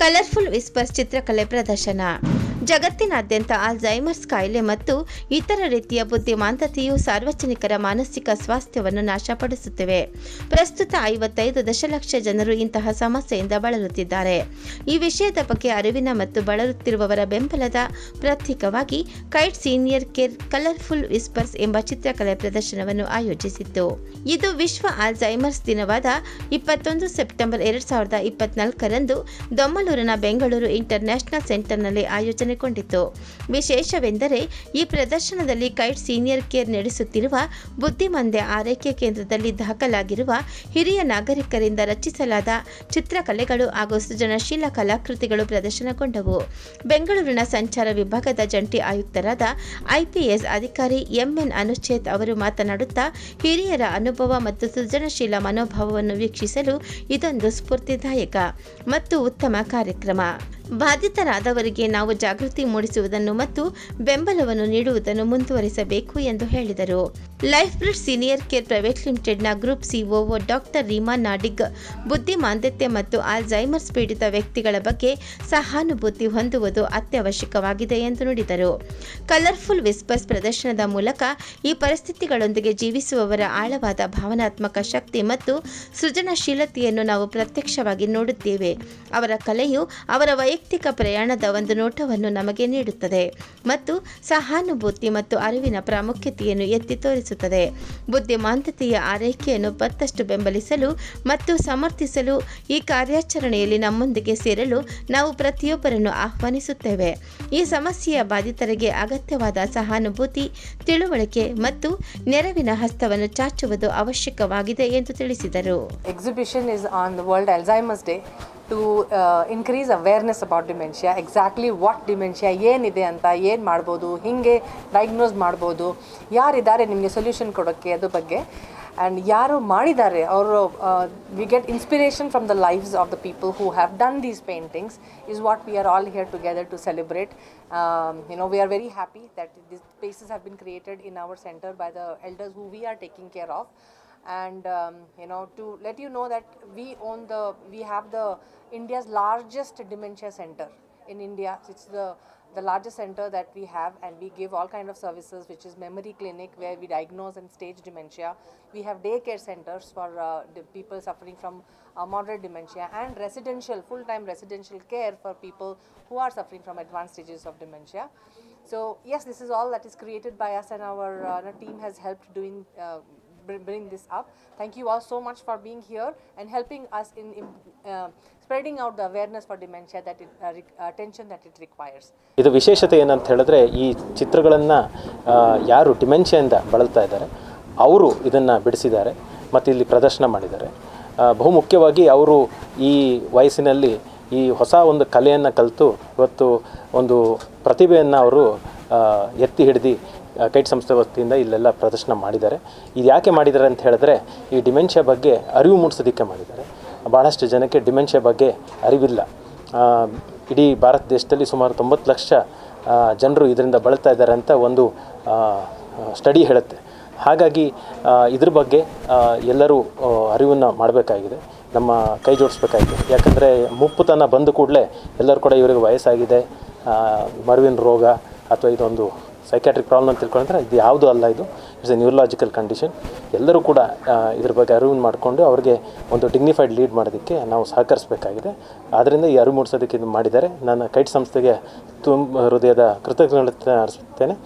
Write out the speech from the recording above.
Colourful whispers ಚಿತ್ರಕಲೆ ಪ್ರದರ್ಶನ ಜಗತ್ತಿನಾದ್ಯಂತ ಆಲ್ಝೈಮರ್ಸ್ ಕಾಯಿಲೆ ಮತ್ತು ಇತರ ರೀತಿಯ ಬುದ್ಧಿಮಾಂದ್ಯತೆಯು ಸಾರ್ವಜನಿಕರ ಮಾನಸಿಕ ಸ್ವಾಸ್ಥ್ಯವನ್ನು ನಾಶಪಡಿಸುತ್ತಿವೆ. ಪ್ರಸ್ತುತ ಐವತ್ತೈದು ದಶಲಕ್ಷ ಜನರು ಇಂತಹ ಸಮಸ್ಯೆಯಿಂದ ಬಳಲುತ್ತಿದ್ದಾರೆ. ಈ ವಿಷಯದ ಬಗ್ಗೆ ಅರಿವಿನ ಮತ್ತು ಬಳಲುತ್ತಿರುವವರ ಬೆಂಬಲದ ಪ್ರತ್ಯೇಕವಾಗಿ Kite senior care colourful whispers ಎಂಬ ಚಿತ್ರಕಲೆ ಪ್ರದರ್ಶನವನ್ನು ಆಯೋಜಿಸಿತ್ತು. ಇದು ವಿಶ್ವ ಆಲ್ಝೈಮರ್ಸ್ ದಿನವಾದ ಇಪ್ಪತ್ತೊಂದು ಸೆಪ್ಟೆಂಬರ್ ಎರಡ್ ಸಾವಿರದ ಇಪ್ಪತ್ನಾಲ್ಕರಂದು ದೊಮ್ಮಲೂರಿನ ಬೆಂಗಳೂರು ಇಂಟರ್ ನ್ಯಾಷನಲ್ ಸೆಂಟರ್ನಲ್ಲಿ ಆಯೋಜನೆಗೊಂಡಿತ್ತು ವಿಶೇಷವೆಂದರೆ, ಈ ಪ್ರದರ್ಶನದಲ್ಲಿ ಕೈಟ್ ಸೀನಿಯರ್ ಕೇರ್ ನಡೆಸುತ್ತಿರುವ ಬುದ್ಧಿಮಂದೆ ಆರೈಕೆ ಕೇಂದ್ರದಲ್ಲಿ ದಾಖಲಾಗಿರುವ ಹಿರಿಯ ನಾಗರಿಕರಿಂದ ರಚಿಸಲಾದ ಚಿತ್ರಕಲೆಗಳು ಹಾಗೂ ಸೃಜನಶೀಲ ಕಲಾಕೃತಿಗಳು ಪ್ರದರ್ಶನಗೊಂಡವು. ಬೆಂಗಳೂರಿನ ಸಂಚಾರ ವಿಭಾಗದ ಜಂಟಿ ಆಯುಕ್ತರಾದ ಐಪಿಎಸ್ ಅಧಿಕಾರಿ ಎಂಎನ್ ಅನುಚೇತ್ ಅವರು ಮಾತನಾಡುತ್ತಾ, ಹಿರಿಯರ ಅನುಭವ ಮತ್ತು ಸೃಜನಶೀಲ ಮನೋಭಾವವನ್ನು ವೀಕ್ಷಿಸಲು ಇದೊಂದು ಸ್ಫೂರ್ತಿದಾಯಕ ಮತ್ತು ಉತ್ತಮ ಕಾರ್ಯಕ್ರಮ. ಬಾಧಿತರಾದವರಿಗೆ ನಾವು ಜಾಗೃತಿ ಮೂಡಿಸುವುದನ್ನು ಮತ್ತು ಬೆಂಬಲವನ್ನು ನೀಡುವುದನ್ನು ಮುಂದುವರಿಸಬೇಕು ಎಂದು ಹೇಳಿದರು. Life breed senior care private ಲಿಮಿಟೆಡ್ನ group COO doctor Reema Nadig ಬುದ್ಧಿಮಾಂದ್ಯತೆ ಮತ್ತು ಆಲ್ಝೈಮರ್ಸ್ ಪೀಡಿತ ವ್ಯಕ್ತಿಗಳ ಬಗ್ಗೆ ಸಹಾನುಭೂತಿ ಹೊಂದುವುದು ಅತ್ಯವಶ್ಯಕವಾಗಿದೆ ಎಂದು ನುಡಿದರು. ಕಲರ್ಫುಲ್ ವಿಸ್ಪರ್ಸ್ ಪ್ರದರ್ಶನದ ಮೂಲಕ ಈ ಪರಿಸ್ಥಿತಿಗಳೊಂದಿಗೆ ಜೀವಿಸುವವರ ಆಳವಾದ ಭಾವನಾತ್ಮಕ ಶಕ್ತಿ ಮತ್ತು ಸೃಜನಶೀಲತೆಯನ್ನು ನಾವು ಪ್ರತ್ಯಕ್ಷವಾಗಿ ನೋಡುತ್ತೇವೆ. ಅವರ ಕಲೆಯು ಅವರ ವೈಯಕ್ತಿಕ ಪ್ರಯಾಣದ ಒಂದು ನೋಟವನ್ನು ನಮಗೆ ನೀಡುತ್ತದೆ ಮತ್ತು ಸಹಾನುಭೂತಿ ಮತ್ತು ಅರಿವಿನ ಪ್ರಾಮುಖ್ಯತೆಯನ್ನು ಎತ್ತಿ ತೋರಿಸುತ್ತದೆ. ಬುದ್ಧಿಮಾಂತತೆಯ ಆರೈಕೆಯನ್ನು ಮತ್ತಷ್ಟು ಬೆಂಬಲಿಸಲು ಮತ್ತು ಸಮರ್ಥಿಸಲು ಈ ಕಾರ್ಯಾಚರಣೆಯಲ್ಲಿ ನಮ್ಮೊಂದಿಗೆ ಸೇರಲು ನಾವು ಪ್ರತಿಯೊಬ್ಬರನ್ನು ಆಹ್ವಾನಿಸುತ್ತೇವೆ. ಈ ಸಮಸ್ಯೆಯ ಬಾಧಿತರಿಗೆ ಅಗತ್ಯವಾದ ಸಹಾನುಭೂತಿ, ತಿಳುವಳಿಕೆ ಮತ್ತು ನೆರವಿನ ಹಸ್ತವನ್ನು ಚಾಚುವುದು ಅವಶ್ಯಕವಾಗಿದೆ ಎಂದು ತಿಳಿಸಿದರು. Exhibition is on the World Alzheimer's increase awareness about dementia exactly what dementia, ಏನಿದೆ ಅಂತ, ಏನು ಮಾಡ್ಬೋದು, ಹಿಂಗೆ ಡಯಾಗ್ನೋಸ್ ಮಾಡ್ಬೋದು, ಯಾರಿದ್ದಾರೆ ನಿಮಗೆ ಸೊಲ್ಯೂಷನ್ ಕೊಡೋಕ್ಕೆ ಅದ್ರ ಬಗ್ಗೆ. ಆ್ಯಂಡ್ ಯಾರು ಮಾಡಿದ್ದಾರೆ, ಅವರು we get inspiration from the lifes of the people who have done these paintings is what we are all here together to celebrate you know we are very happy that this places have been created in our centre by the elders who we are taking care of. And um, you know to let you know that we own the we have the india's largest dementia center in india. It's the the largest center that we have and we give all kind of services which is memory clinic where we diagnose and stage dementia. We have daycare centers for uh, people suffering from uh, moderate dementia and residential full time residential care for people who are suffering from advanced stages of dementia. So yes this is all that is created by us and our uh, team has helped doing uh, bring this up. Thank you all so much for being here and helping us in, in uh, spreading out the awareness for dementia that it, uh, re- attention that it requires. ಇದು ವಿಶೇಷತೆ ಏನಂತ ಹೇಳಿದ್ರೆ ಈ ಚಿತ್ರಗಳನ್ನು ಯಾರು ಡಿಮೆನ್ಷಿಯಿಂದ ಬಳಲ್ತಾ ಇದ್ದಾರೆ ಅವರು ಇದನ್ನು ಬಿಡಿಸಿದ್ದಾರೆ ಮತ್ತು ಇಲ್ಲಿ ಪ್ರದರ್ಶನ ಮಾಡಿದ್ದಾರೆ ಆ, ಬಹುಮುಖ್ಯವಾಗಿ ಅವರು ಈ ವಯಸ್ಸಿನಲ್ಲಿ ಈ ಹೊಸ ಒಂದು ಕಲೆಯನ್ನು ಕಲಿತು ಇವತ್ತು ಒಂದು ಪ್ರತಿಭೆಯನ್ನು ಅವರು ಎತ್ತಿ ಹಿಡಿದು ಕೈಟ್ ಸಂಸ್ಥೆ ವತಿಯಿಂದ ಇಲ್ಲೆಲ್ಲ ಪ್ರದರ್ಶನ ಮಾಡಿದ್ದಾರೆ. ಇದು ಯಾಕೆ ಮಾಡಿದ್ದಾರೆ ಅಂತ ಹೇಳಿದ್ರೆ, ಈ ಡಿಮೆನ್ಷಿಯಾ ಬಗ್ಗೆ ಅರಿವು ಮೂಡಿಸೋದಕ್ಕೆ ಮಾಡಿದ್ದಾರೆ. ಭಾಳಷ್ಟು ಜನಕ್ಕೆ ಡಿಮೆನ್ಷಿಯಾ ಬಗ್ಗೆ ಅರಿವಿಲ್ಲ. ಇಡೀ ಭಾರತ ದೇಶದಲ್ಲಿ ಸುಮಾರು ತೊಂಬತ್ತು ಲಕ್ಷ ಜನರು ಇದರಿಂದ ಬಳಲ್ತಾ ಇದ್ದಾರೆ ಅಂತ ಒಂದು ಸ್ಟಡಿ ಹೇಳುತ್ತೆ. ಹಾಗಾಗಿ ಇದ್ರ ಬಗ್ಗೆ ಎಲ್ಲರೂ ಅರಿವನ್ನು ಮಾಡಬೇಕಾಗಿದೆ. ನಮ್ಮ ಕೈ ಜೋಡಿಸ್ಬೇಕಾಗಿದೆ. ಯಾಕಂದರೆ ಮುಪ್ಪುತನ ಬಂದ ಕೂಡಲೇ ಎಲ್ಲರೂ ಕೂಡ ಇವರಿಗೆ ವಯಸ್ಸಾಗಿದೆ. ಮರುವಿನ ರೋಗ ಅಥವಾ ಇದೊಂದು ಸೈಕ್ಯಾಟ್ರಿಕ್ ಪ್ರಾಬ್ಲಮ್ ಅಂತ ತಿಳ್ಕೊಂಡ್ರೆ ಇದು ಯಾವುದೂ ಅಲ್ಲ ಇದು. ಇಟ್ಸ್ ಎ ನ್ಯೂರಲಾಜಿಕಲ್ ಕಂಡೀಷನ್ ಎಲ್ಲರೂ ಕೂಡ ಇದ್ರ ಬಗ್ಗೆ ಅರಿವು ಮಾಡಿಕೊಂಡು ಅವ್ರಿಗೆ ಒಂದು ಡಿಗ್ನಿಫೈಡ್ ಲೀಡ್ ಮಾಡೋದಕ್ಕೆ ನಾವು ಸಹಕರಿಸಬೇಕಾಗಿದೆ. ಆದ್ದರಿಂದ ಈ ಅರಿವು ಮೂಡಿಸೋದಕ್ಕೆ ಇದು ಮಾಡಿದ್ದಾರೆ. ನನ್ನ ಕೈಟ್ ಸಂಸ್ಥೆಗೆ ತುಂಬ ಹೃದಯದ ಕೃತಜ್ಞತೆ ಅರ್ಪಿಸ್ತೇನೆ